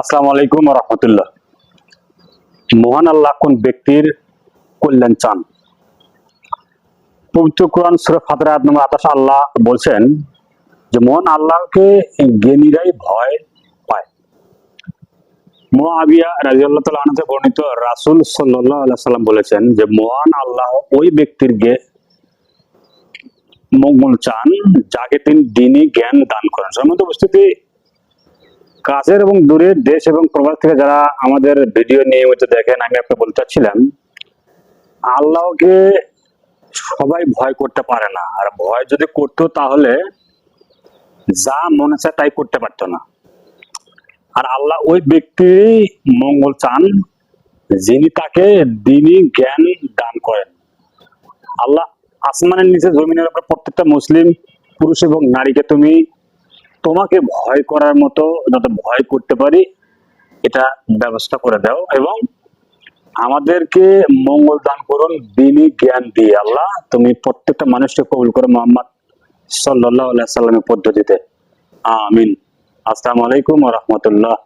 আসসালামু আলাইকুম রহমতুল্লাহ। মহান আল্লাহ কোন ব্যক্তির কল্যাণ চান? পবিত্র কোরআন সুরা ফাতরা আয়াত নম্বর আঠাশ আল্লাহ বলছেন যে, মহান আল্লাহকে জ্ঞানীরাই ভয় পায়। মোয়াবিয়া রাজিয়াল্লাহ তাআলা আনহু থেকে বর্ণিত রাসূল সাল্লাল্লাহু আলাইহি সাল্লাম বলেছেন যে, মহান আল্লাহ ওই ব্যক্তির গে মঙ্গল চান যাকে তিনি দিনই জ্ঞান দান করেন। সম্মত উপস্থিতি কাছের এবং দূরের দেশ এবং প্রবাস থেকে যারা আমাদের ভিডিও নিয়মিত দেখেন, আমি আপনাকে বলতে চাচ্ছিলাম, আল্লাহকে সবাই ভয় করতে পারে না। আর ভয় যদি করতো তাহলে যা মনে চায় তাই করতে পারতো না। আর আল্লাহ ওই ব্যক্তি মঙ্গল চান, যিনি তাকে দিনই জ্ঞান দান করেন। আল্লাহ আসমানের নিচে জমিনের উপর প্রত্যেকটা মুসলিম, পুরুষ এবং নারীকে তুমি তোমাকে ভয় করার মতো, যাতে ভয় করতে পারি, এটা ব্যবস্থা করে দাও এবং আমাদেরকে মঙ্গল দান করুন দিনই জ্ঞান দিয়ে। আল্লাহ, তুমি প্রত্যেকটা মানুষকে কবুল করো মোহাম্মদ সাল্লাহ সাল্লামের পদ্ধতিতে। আমিন। আসসালামু আলাইকুম রহমতুল্লাহ।